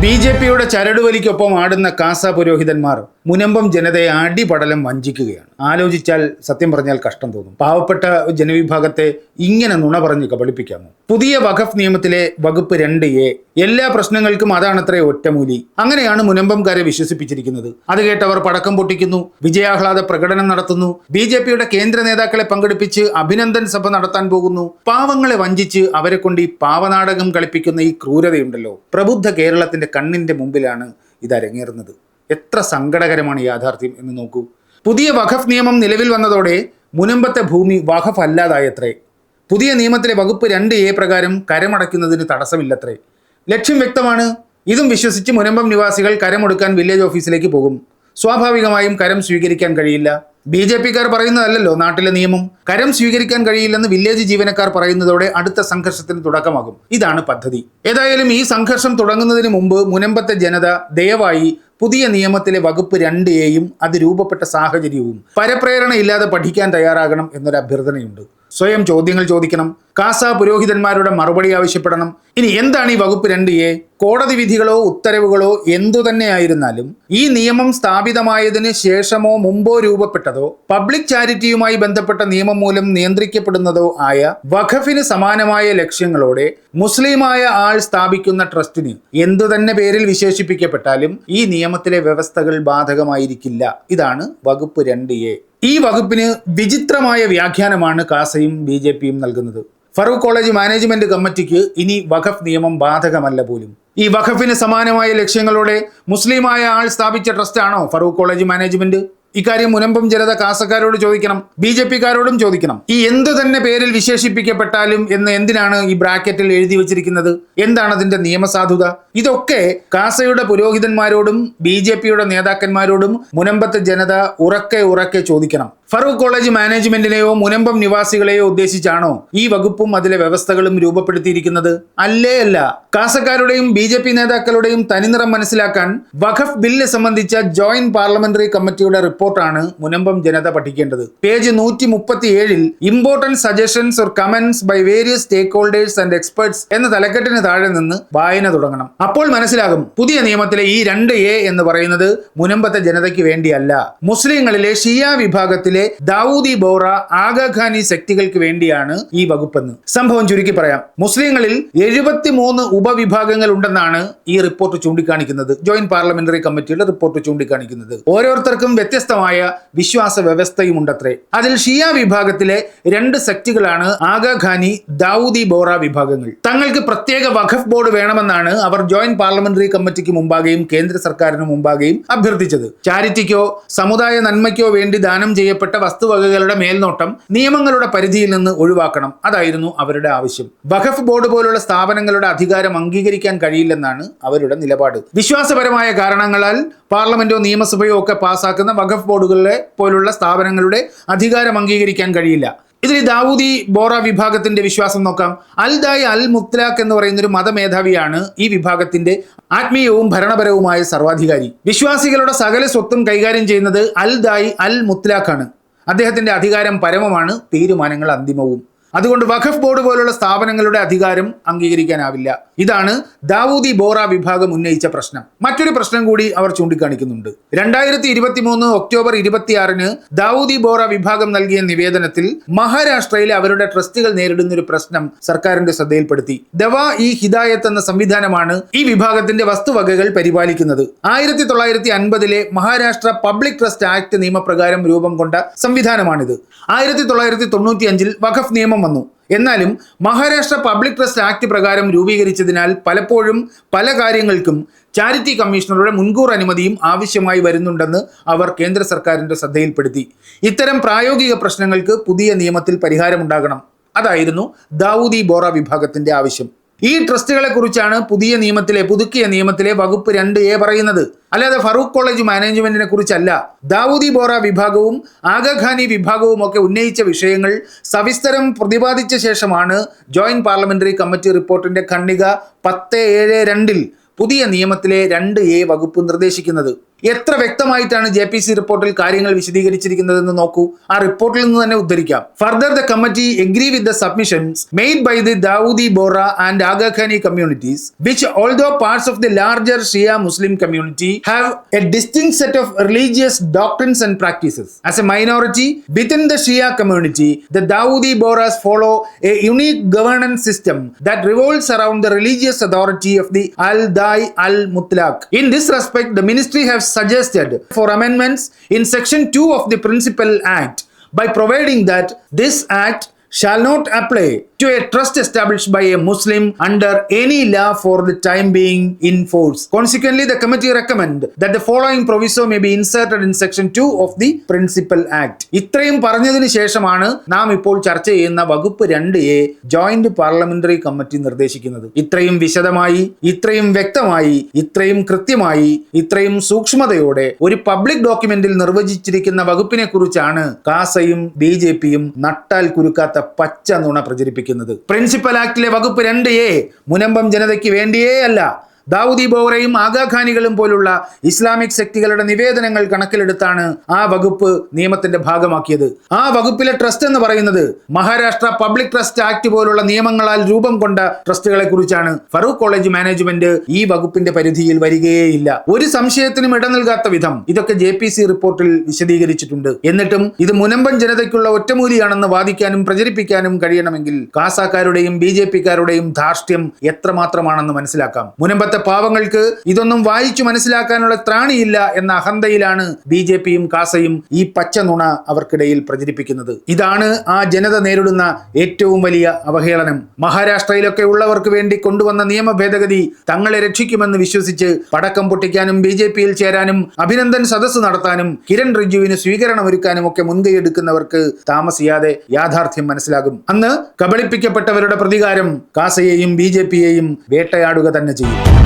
B J പിയുടെ ചരടുവലിക്കൊപ്പം ആടുന്ന കാസ പുരോഹിതന്മാർ. മുനമ്പം ജനതയെ അടിപടലം വഞ്ചിക്കുകയാണ്. ആലോചിച്ചാൽ സത്യം പറഞ്ഞാൽ കഷ്ടം തോന്നും. പാവപ്പെട്ട ജനവിഭാഗത്തെ ഇങ്ങനെ നുണ പറഞ്ഞ് കബളിപ്പിക്കാമോ? പുതിയ വഖഫ് നിയമത്തിലെ വകുപ്പ് രണ്ട് എ എല്ലാ പ്രശ്നങ്ങൾക്കും അതാണത്രേ ഒറ്റമൂലി. അങ്ങനെയാണ് മുനമ്പംകാരെ വിശ്വസിപ്പിച്ചിരിക്കുന്നത്. അത് കേട്ടവർ പടക്കം പൊട്ടിക്കുന്നു വിജയാഹ്ലാദ പ്രകടനം നടത്തുന്നു ബി ജെ പിയുടെ കേന്ദ്ര നേതാക്കളെ പങ്കെടുപ്പിച്ച് അഭിനന്ദൻ സഭ നടത്താൻ പോകുന്നു. പാവങ്ങളെ വഞ്ചിച്ച് അവരെ കൊണ്ട് ഈ പാവനാടകം കളിപ്പിക്കുന്ന ഈ ക്രൂരതയുണ്ടല്ലോ. പ്രബുദ്ധ കേരളത്തിന്റെ കണ്ണിന്റെ മുമ്പിലാണ് ഇത് അരങ്ങേറുന്നത് എത്ര സങ്കടകരമാണ് യാഥാർത്ഥ്യം എന്ന് നോക്കൂ. പുതിയ വഖഫ് നിയമം നിലവിൽ വന്നതോടെ മുനമ്പത്തെ ഭൂമി വഖഫ് അല്ലാതായത്രേ. പുതിയ നിയമത്തിലെ വകുപ്പ് രണ്ട് എ പ്രകാരം കരമടയ്ക്കുന്നതിന് തടസ്സമില്ലത്രേ. ലക്ഷ്യം വ്യക്തമാണ്. ഇതും വിശ്വസിച്ച് മുനമ്പം നിവാസികൾ കരമൊടുക്കാൻ വില്ലേജ് ഓഫീസിലേക്ക് പോകും. സ്വാഭാവികമായും കരം സ്വീകരിക്കാൻ കഴിയില്ല. ബി ജെ പിക്കാർ പറയുന്നതല്ലല്ലോ നാട്ടിലെ നിയമം. കരം സ്വീകരിക്കാൻ കഴിയില്ലെന്ന് വില്ലേജ് ജീവനക്കാർ പറയുന്നതോടെ അടുത്ത സംഘർഷത്തിന് തുടക്കമാകും. ഇതാണ് പദ്ധതി. ഏതായാലും ഈ സംഘർഷം തുടങ്ങുന്നതിന് മുമ്പ് മുനമ്പത്തെ ജനത ദയവായി പുതിയ നിയമത്തിലെ വകുപ്പ് രണ്ട് എയും അത് രൂപപ്പെട്ട സാഹചര്യവും പരപ്രേരണയില്ലാതെ പഠിക്കാൻ തയ്യാറാകണം എന്നൊരു അഭ്യർത്ഥനയുണ്ട്. സ്വയം ചോദ്യങ്ങൾ ചോദിക്കണം കാസ പുരോഹിതന്മാരുടെ മറുപടി ആവശ്യപ്പെടണം. ഇനി എന്താണ് ഈ വകുപ്പ് രണ്ട് എ കോടതി വിധികളോ ഉത്തരവുകളോ എന്തു തന്നെയായിരുന്നാലും ഈ നിയമം സ്ഥാപിതമായതിന് ശേഷമോ മുമ്പോ രൂപപ്പെട്ടതോ പബ്ലിക് ചാരിറ്റിയുമായി ബന്ധപ്പെട്ട നിയമം മൂലം നിയന്ത്രിക്കപ്പെടുന്നതോ ആയ വഖഫിന് സമാനമായ ലക്ഷ്യങ്ങളോടെ മുസ്ലിമായ ആൾ സ്ഥാപിക്കുന്ന ട്രസ്റ്റിന് എന്തു തന്നെ പേരിൽ വിശേഷിപ്പിക്കപ്പെട്ടാലും ഈ നിയമത്തിലെ വ്യവസ്ഥകൾ ബാധകമായിരിക്കില്ല. ഇതാണ് വകുപ്പ് രണ്ട് എ. ഈ വകുപ്പിന് വിചിത്രമായ വ്യാഖ്യാനമാണ് കാസയും ബി ജെ പിയും നൽകുന്നത്. ഫറൂഖ് കോളേജ് മാനേജ്മെന്റ് കമ്മിറ്റിക്ക് ഇനി വഖഫ് നിയമം ബാധകമല്ല പോലും. ഈ വഖഫിന് സമാനമായ ലക്ഷ്യങ്ങളോടെ മുസ്ലിമായ ആൾ സ്ഥാപിച്ച ട്രസ്റ്റാണോ ഫറൂഖ് കോളേജ് മാനേജ്മെന്റ്? ഇക്കാര്യം മുനമ്പം ജനത കാസക്കാരോട് ചോദിക്കണം ബി ജെ പിക്കാരോടും ചോദിക്കണം. ഈ എന്തു തന്നെ പേരിൽ വിശേഷിപ്പിക്കപ്പെട്ടാലും എന്ന് എന്തിനാണ് ഈ ബ്രാക്കറ്റിൽ എഴുതി വെച്ചിരിക്കുന്നത്? എന്താണ് അതിന്റെ നിയമസാധുത? ഇതൊക്കെ കാസയുടെ പുരോഹിതന്മാരോടും ബി നേതാക്കന്മാരോടും മുനമ്പത്തെ ജനത ഉറക്കെ ഉറക്കെ ചോദിക്കണം. ഫറൂഖ് കോളേജ് മാനേജ്മെന്റിനെയോ മുനമ്പം നിവാസികളെയോ ഉദ്ദേശിച്ചാണോ ഈ വകുപ്പും അതിലെ വ്യവസ്ഥകളും രൂപപ്പെടുത്തിയിരിക്കുന്നത്? അല്ലേ അല്ല. കാസക്കാരുടെയും ബി ജെ പി നേതാക്കളുടെയും തനിനിറം മനസ്സിലാക്കാൻ വഖഫ് ബില്ല് സംബന്ധിച്ച ജോയിന്റ് പാർലമെന്ററി കമ്മിറ്റിയുടെ റിപ്പോർട്ടാണ് മുനമ്പം ജനത പഠിക്കേണ്ടത്. പേജ് നൂറ്റി മുപ്പത്തി ഏഴിൽ important suggestions or comments by various stakeholders and experts എന്ന തലക്കെട്ടിന് താഴെ നിന്ന് വായന തുടങ്ങണം. അപ്പോൾ മനസ്സിലാകും പുതിയ നിയമത്തിലെ ഈ രണ്ട് എ എന്ന് പറയുന്നത് മുനമ്പത്തെ ജനതയ്ക്ക് വേണ്ടിയല്ല. മുസ്ലിങ്ങളിലെ ഷിയ വിഭാഗത്തിലെ ദാവൂദി ബോറ ആഗാഖാനി ശക്തികൾക്ക് വേണ്ടിയാണ് ഈ വകുപ്പെന്ന്. സംഭവം ചുരുക്കി പറയാം. മുസ്ലിങ്ങളിൽ എഴുപത്തിമൂന്ന് ഉപവിഭാഗങ്ങൾ ഉണ്ടെന്നാണ് ഈ റിപ്പോർട്ട് ചൂണ്ടിക്കാണിക്കുന്നത്. ജോയിന്റ് പാർലമെന്ററി കമ്മിറ്റിയുടെ റിപ്പോർട്ട് ചൂണ്ടിക്കാണിക്കുന്നത്. ഓരോരുത്തർക്കും വ്യത്യസ്തമായ വിശ്വാസ വ്യവസ്ഥയും ഉണ്ടത്രേ അതിൽ ഷിയ വിഭാഗത്തിലെ രണ്ട് ശക്തികളാണ് ആഗാഖാനി ദാവൂദി ബോറ വിഭാഗങ്ങൾ. തങ്ങൾക്ക് പ്രത്യേക വഖഫ് ബോർഡ് വേണമെന്നാണ് അവർ ജോയിന്റ് പാർലമെന്ററി കമ്മിറ്റിക്ക് മുമ്പാകെയും കേന്ദ്ര സർക്കാരിന് മുമ്പാകെയും അഭ്യർത്ഥിച്ചത്. ചാരിറ്റിക്കോ സമുദായ നന്മയ്ക്കോ വേണ്ടി ദാനം ചെയ്യപ്പെട്ട വസ്തുവകകളുടെ മേൽനോട്ടം നിയമങ്ങളുടെ പരിധിയിൽ നിന്ന് ഒഴിവാക്കണം. അതായിരുന്നു അവരുടെ ആവശ്യം. വഖഫ് ബോർഡ് പോലുള്ള സ്ഥാപനങ്ങളുടെ അധികാരം അംഗീകരിക്കാൻ കഴിയില്ലെന്നാണ് അവരുടെ നിലപാട്. വിശ്വാസപരമായ കാരണങ്ങളാൽ പാർലമെന്റോ നിയമസഭയോ ഒക്കെ പാസാക്കുന്ന വഖഫ് ബോർഡുകളെ പോലുള്ള സ്ഥാപനങ്ങളുടെ അധികാരം അംഗീകരിക്കാൻ കഴിയില്ല. ഇതിൽ ദാവൂദി ബോറ വിഭാഗത്തിന്റെ വിശ്വാസം നോക്കാം. അൽ ദായ് അൽ മുത്തലാഖ് എന്ന് പറയുന്ന ഒരു മതമേധാവിയാണ് ഈ വിഭാഗത്തിന്റെ ആത്മീയവും ഭരണപരവുമായ സർവാധികാരി. വിശ്വാസികളുടെ സകല സ്വത്തും കൈകാര്യം ചെയ്യുന്നത് അൽ ദായ് അൽ മുത്ലാഖാണ് അദ്ദേഹത്തിന്റെ അധികാരം പരമമാണ് തീരുമാനങ്ങൾ അന്തിമവും. അതുകൊണ്ട് വഖഫ് ബോർഡ് പോലുള്ള സ്ഥാപനങ്ങളുടെ അധികാരം അംഗീകരിക്കാനാവില്ല. ഇതാണ് ദാവൂദി ബോറ വിഭാഗം ഉന്നയിച്ച പ്രശ്നം. മറ്റൊരു പ്രശ്നം കൂടി അവർ ചൂണ്ടിക്കാണിക്കുന്നുണ്ട്. രണ്ടായിരത്തി ഇരുപത്തി മൂന്ന് ഒക്ടോബർ ഇരുപത്തിയാറിന് ദാവൂദി ബോറ വിഭാഗം നൽകിയ നിവേദനത്തിൽ മഹാരാഷ്ട്രയിലെ അവരുടെ ട്രസ്റ്റുകൾ നേരിടുന്ന ഒരു പ്രശ്നം സർക്കാരിന്റെ ശ്രദ്ധയിൽപ്പെടുത്തി. ദവാ ഇ ഹിദായത്ത് എന്ന സംവിധാനമാണ് ഈ വിഭാഗത്തിന്റെ വസ്തുവകകൾ പരിപാലിക്കുന്നത്. ആയിരത്തി തൊള്ളായിരത്തി അൻപതിലെ മഹാരാഷ്ട്ര പബ്ലിക് ട്രസ്റ്റ് ആക്ട് നിയമപ്രകാരം രൂപം കൊണ്ട സംവിധാനമാണിത്. ആയിരത്തി തൊള്ളായിരത്തി തൊണ്ണൂറ്റി അഞ്ചിൽ വഖഫ് നിയമം വന്നു. എന്നാലും മഹാരാഷ്ട്ര പബ്ലിക് ട്രസ്റ്റ് ആക്ട് പ്രകാരം രൂപീകരിച്ചതിനാൽ പലപ്പോഴും പല കാര്യങ്ങൾക്കും ചാരിറ്റി കമ്മീഷണറുടെ മുൻകൂർ അനുമതിയും ആവശ്യമായി വരുന്നുണ്ടെന്ന് അവർ കേന്ദ്ര സർക്കാരിന്റെ ശ്രദ്ധയിൽപ്പെടുത്തി. ഇത്തരം പ്രായോഗിക പ്രശ്നങ്ങൾക്ക് പുതിയ നിയമത്തിൽ പരിഹാരമുണ്ടാകണം. അതായിരുന്നു ദാവൂദി ബോറ വിഭാഗത്തിന്റെ ആവശ്യം. ഈ ട്രസ്റ്റുകളെ കുറിച്ചാണ് പുതിയ നിയമത്തിലെ പുതുക്കിയ നിയമത്തിലെ വകുപ്പ് രണ്ട് എ പറയുന്നത്. അല്ലാതെ ഫറൂഖ് കോളേജ് മാനേജ്മെന്റിനെ കുറിച്ചല്ല. ദാവൂദി ബോറ വിഭാഗവും ആഗഖാനി വിഭാഗവും ഒക്കെ ഉന്നയിച്ച വിഷയങ്ങൾ സവിസ്തരം പ്രതിപാദിച്ച ശേഷമാണ് ജോയിന്റ് പാർലമെന്ററി കമ്മിറ്റി റിപ്പോർട്ടിന്റെ ഖണ്ഡിക പത്ത് ഏഴ് രണ്ടിൽ പുതിയ നിയമത്തിലെ രണ്ട് എ വകുപ്പ് നിർദ്ദേശിക്കുന്നത്. എത്ര വ്യക്തമായിട്ടാണ് ജെ പി സി റിപ്പോർട്ടിൽ കാര്യങ്ങൾ വിശദീകരിച്ചിരിക്കുന്നതെന്ന് നോക്കൂ ആ റിപ്പോർട്ടിൽ നിന്ന് തന്നെ ഉദ്ധരിക്കാം further the committee agree with the submissions made by the Dawoodi Bohra and Aghakhani communities which also parts of the larger Shia Muslim community have a distinct set of religious doctrines and practices. As a minority within the Shia community, the Dawoodi Bohras follow a unique governance system that revolves around the religious authority of the Al Dai Al Mutlaq. In this respect, the ministry has suggested for amendments in section 2 of the Principal Act by providing that this act shall not apply to a trust established by a Muslim under any law for the time being in force. Consequently, the committee recommend that the following proviso may be inserted in section 2 of the Principal Act. ഇത്രയും പറഞ്ഞതിന് ശേഷമാണ് നാം ഇപ്പോൾ ചർച്ച ചെയ്യുന്ന വകുപ്പ് രണ്ട് A joint parliamentary committee നിർദ്ദേശിക്കുന്നത് ഇത്രയും വിശദമായി ഇത്രയും വ്യക്തമായി ഇത്രയും കൃത്യമായി ഇത്രയും സൂക്ഷ്മതയോടെ ഒരു പബ്ലിക് ഡോക്യുമെന്റിൽ നിർവചിച്ചിരിക്കുന്ന വകുപ്പിനെ കുറിച്ചാണ് കാസയും ബി ജെ പിയും നട്ടാൽ കുരുക്കാത്ത പച്ച നുണ പ്രചരിപ്പിക്കുന്നത്. പ്രിൻസിപ്പൽ ആക്ടിലെ വകുപ്പ് രണ്ട് എ മുനമ്പം ജനതയ്ക്ക് വേണ്ടിയേ അല്ല. ദാവൂദി ബോറയും ആഗാഖാനികളും പോലുള്ള ഇസ്ലാമിക് ശക്തികളുടെ നിവേദനങ്ങൾ കണക്കിലെടുത്താണ് ആ വകുപ്പ് നിയമത്തിന്റെ ഭാഗമാക്കിയത്. ആ വകുപ്പിലെ ട്രസ്റ്റ് എന്ന് പറയുന്നത് മഹാരാഷ്ട്ര പബ്ലിക് ട്രസ്റ്റ് ആക്ട് പോലുള്ള നിയമങ്ങളാൽ രൂപം കൊണ്ട ട്രസ്റ്റുകളെ കുറിച്ചാണ് ഫറൂഖ് കോളേജ് മാനേജ്മെന്റ് ഈ വകുപ്പിന്റെ പരിധിയിൽ വരികയേയില്ല. ഒരു സംശയത്തിനും ഇട നൽകാത്ത വിധം ഇതൊക്കെ ജെ പി സി റിപ്പോർട്ടിൽ വിശദീകരിച്ചിട്ടുണ്ട്. എന്നിട്ടും ഇത് മുനമ്പൻ ജനതയ്ക്കുള്ള ഒറ്റമൂലിയാണെന്ന് വാദിക്കാനും പ്രചരിപ്പിക്കാനും കഴിയണമെങ്കിൽ കാസാക്കാരുടെയും ബി ജെ പിക്കാരുടെയും ധാർഷ്ട്യം എത്രമാത്രമാണെന്ന് മനസ്സിലാക്കാം. മുനമ്പത്തെ പാവങ്ങൾക്ക് ഇതൊന്നും വായിച്ചു മനസ്സിലാക്കാനുള്ള ത്രാണിയില്ല എന്ന അഹന്തയിലാണ് ബി ജെ പിയും കാസയും ഈ പച്ച നുണ അവർക്കിടയിൽ പ്രചരിപ്പിക്കുന്നത്. ഇതാണ് ആ ജനത നേരിടുന്ന ഏറ്റവും വലിയ അവഹേളനം. മഹാരാഷ്ട്രയിലൊക്കെ ഉള്ളവർക്ക് വേണ്ടി കൊണ്ടുവന്ന നിയമ ഭേദഗതി തങ്ങളെ രക്ഷിക്കുമെന്ന് വിശ്വസിച്ച് പടക്കം പൊട്ടിക്കാനും ബി ജെ പിയിൽ ചേരാനും അഭിനന്ദൻ സദസ്സ് നടത്താനും കിരൺ റിജുവിന് സ്വീകരണമൊരുക്കാനും ഒക്കെ മുൻകൈയെടുക്കുന്നവർക്ക് താമസിയാതെ യാഥാർത്ഥ്യം മനസ്സിലാകും. അന്ന് കബളിപ്പിക്കപ്പെട്ടവരുടെ പ്രതികാരം കാസയെയും ബി വേട്ടയാടുക തന്നെ ചെയ്യും.